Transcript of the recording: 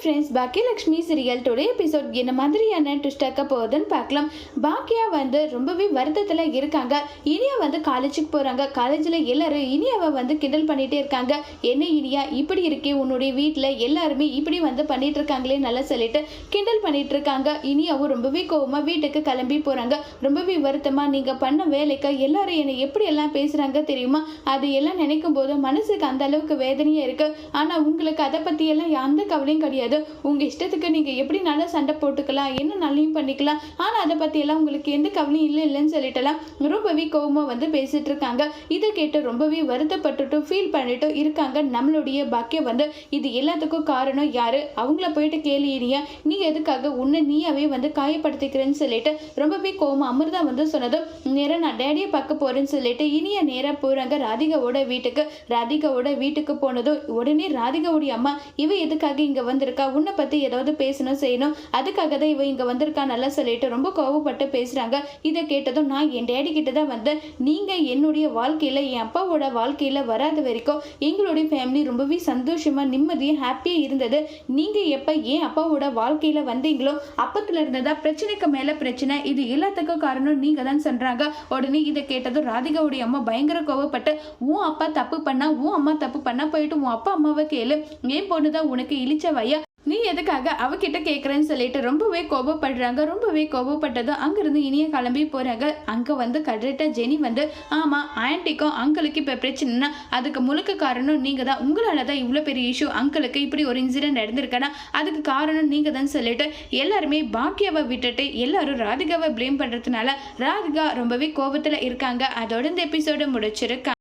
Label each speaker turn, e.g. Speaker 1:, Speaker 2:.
Speaker 1: Friends Baakiyalakshmi serial today episode என்ன மாதிரியான ட்விஸ்டாக்க போகுதுன்னு பார்க்கலாம். பாக்கியா வந்து ரொம்பவே வருத்தத்தில் இருக்காங்க. இனியா வந்து காலேஜுக்கு போகிறாங்க காலேஜில் எல்லாரும் இனியாவை வந்து கிண்டல் பண்ணிகிட்டே இருக்காங்க. என்ன இனியா இப்படி இருக்கே உன்னுடைய வீட்டில் எல்லாருமே இப்படி வந்து பண்ணிட்டு இருக்காங்களே நல்லா சொல்லிட்டு கிண்டல் பண்ணிட்டு இருக்காங்க. இனியாவும் ரொம்பவே கோவமாக வீட்டுக்கு கிளம்பி போகிறாங்க ரொம்பவே வருத்தமாக நீங்கள் பண்ண வேலைக்கு எல்லாரும் என்னை எப்படி எல்லாம் பேசுகிறாங்க தெரியுமா? அது எல்லாம் நினைக்கும் போது மனசுக்கு அந்த அளவுக்கு வேதனையாக இருக்குது ஆனால் உங்களுக்கு அதை பற்றியெல்லாம் எந்த கவலையும் கிடையாது. உங்கள் இஷ்டத்துக்கு நீங்கள் எப்படி நல்லா சண்டை போட்டுக்கலாம் என்ன நல்லையும் பண்ணிக்கலாம் ஆனால் அதை பற்றியெல்லாம் உங்களுக்கு எந்த கவலையும் இல்லை இல்லைன்னு சொல்லிட்டுலாம். ரொம்பவே கோபமாக வந்து பேசிட்டு இருக்காங்க. இதை கேட்டு ரொம்பவே வருத்தப்பட்டுட்டும் ஃபீல் பண்ணிட்டும் இருக்காங்க. நம்மளுடைய பாக்கியம் வந்து இது எல்லாத்துக்கும் காரணம் யாரு? அவங்கள போயிட்டு கேள்வி நீ எதுக்காக உன்னை நீயாவே வந்து காயப்படுத்திக்கிறேன்னு சொல்லிட்டு ரொம்பவே கோவமா அமிர்தா வந்து சொன்னதும் நேராக நான் டேடியை பார்க்க போறேன்னு சொல்லிட்டு இனிய நேராக போறாங்க. ராதிகாவோட வீட்டுக்கு ராதிகாவோட வீட்டுக்கு போனதும் உடனே ராதிகாவுடைய அம்மா இவ எதுக்காக இங்க இருக்கா உன்னை பத்தி ஏதாவது பேசணும் செய்யணும். அதுக்காக தான் இவன் இங்க வந்திருக்கா நல்லா சொல்லிட்டு ரொம்ப கோவப்பட்டு பேசுறாங்க. இதை கேட்டதும் நான் என் டேடி கிட்ட தான் வந்தேன் நீங்க என்னுடைய வாழ்க்கையில என் அப்பாவோட வாழ்க்கையில வராத வரைக்கும் எங்களுடைய ஃபேமிலி ரொம்பவே சந்தோஷமா நிம்மதியும் ஹாப்பியா இருந்தது. நீங்க எப்ப ஏன் அப்பாவோட வாழ்க்கையில வந்தீங்களோ அப்பத்துல இருந்ததா பிரச்சனைக்கு மேல பிரச்சனை. இது எல்லாத்துக்கும் காரணம் நீங்க தான் சொல்றாங்க. உடனே இதை கேட்டதும் ராதிகாவுடைய அம்மா பயங்கர கோவப்பட்டு உன் அப்பா தப்பு பண்ணா உன் அம்மா தப்பு பண்ணா போயிட்டு உன் அப்பா அம்மாவை கேளு. ஏன் பொண்ணுதான் உனக்கு இழிச்ச வையா நீ எதுக்காக அவகிட்ட கேட்குறேன்னு சொல்லிட்டு ரொம்பவே கோபப்படுறாங்க. ரொம்பவே கோபப்பட்டதும் அங்கேருந்து இனிய கிளம்பி போகிறாங்க அங்கே வந்து கரெக்டாக ஜெனி வந்து ஆமாம் ஆன்ட்டிக்கும் அங்கிளுக்கு இப்போ பிரச்சனைனா அதுக்கு முழுக்க காரணம் நீங்கள் தான் உங்களால் தான் இவ்வளோ பெரிய இஷ்யூ அங்கிளுக்கு இப்படி ஒரு இன்சிடென்ட் நடந்திருக்கேன்னா அதுக்கு காரணம் நீங்கள் தான் சொல்லிட்டு எல்லாருமே பாக்கியாவை விட்டுட்டு எல்லாரும் ராதிகாவை ப்ளேம் பண்ணுறதுனால ராதிகா ரொம்பவே கோபத்தில் இருக்காங்க. அதோட இந்த எபிசோடை முடிச்சிருக்காங்க